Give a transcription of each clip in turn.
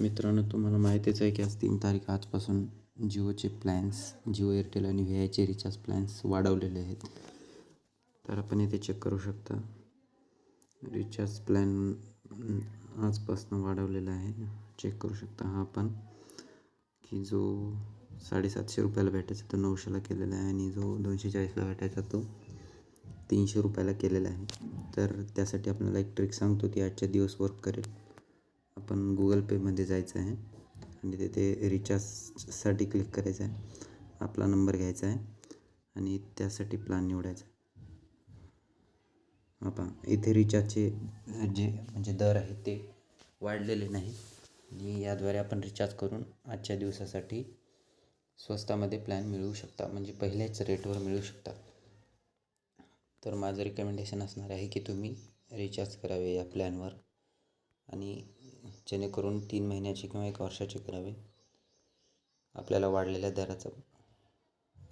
मित्रांनो तुम्हाला माहितीच आहे की आज तीन तारीख आजपासून जिओचे प्लॅन्स जिओ एअरटेल आणि व्ही आयचे रिचार्ज प्लॅन्स वाढवलेले आहेत. तर आपण इथे चेक करू शकता. रिचार्ज प्लॅन आजपासून वाढवलेला आहे. चेक करू शकता हा आपण की जो साडेसातशे रुपयाला भेटायचा तो नऊशेला केलेला आहे आणि जो दोनशे चाळीसला भेटायचा तो तीनशे रुपयाला केलेला आहे. तर त्यासाठी आपल्याला एक ट्रिक सांगतो ती आजच्या दिवस वर्क करेल. आपण गुगल पेमध्ये जायचं आहे. आणि तिथे रिचार्जसाठी क्लिक करायचं आहे. आपला नंबर घ्यायचा आहे. आणि त्यासाठी प्लॅन निवडायचा आहे. आपण इथे रिचार्जचे जे म्हणजे दर आहेत ते वाढलेले नाही. आणि याद्वारे आपण रिचार्ज करून आजच्या दिवसासाठी स्वस्तामध्ये प्लॅन मिळवू शकता. म्हणजे पहिल्याच रेटवर मिळू शकता. तर माझं रिकमेंडेशन असणार आहे की तुम्ही रिचार्ज करावे या प्लॅनवर आणि जेणेकरून तीन महिन्याचे किंवा एक वर्षाचे करावे. आपल्याला वाढलेल्या दराचा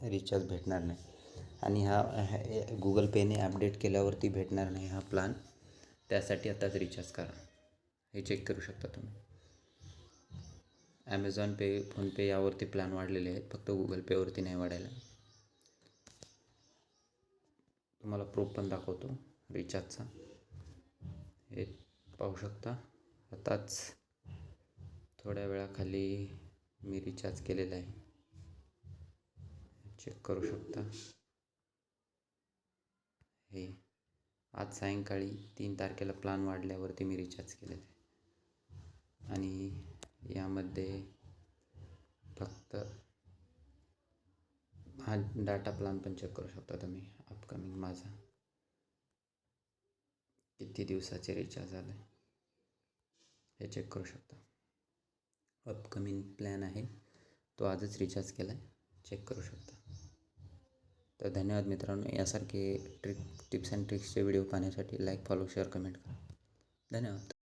रिचार्ज भेटणार नाही. आणि हा गुगल पेने अपडेट केल्यावरती भेटणार नाही हा प्लॅन त्यासाठी आताच रिचार्ज करा. हे चेक करू शकता तुम्ही. ॲमेझॉन पे फोनपे यावरती प्लॅन वाढलेले आहेत. फक्त गुगल पेवरती नाही वाढायला. तुम्हाला प्रूफ पण दाखवतो. रिचार्जचा हे पाहू शकता. आताच थोड्या वेळाखाली मी रिचार्ज केलेला आहे. चेक करू शकता. हे आज सायंकाळी तीन तारखेला प्लान वाढल्यावरती मी रिचार्ज केलेला आहे. आणि यामध्ये फक्त हा डाटा प्लान पण चेक करू शकता तुम्ही अपकमिंग माझा. किती दिवसाचे रिचार्ज झालं? आहे ते चेक करू शकता. अपकमिंग प्लॅन आहे. तो आजच रिचार्ज केला आहे चेक करू शकता. तर धन्यवाद मित्रांनो. यासारखे ट्रिक टिप्स अँड ट्रिक्सचे व्हिडिओ पाहण्यासाठी लाईक फॉलो शेअर कमेंट करा. धन्यवाद.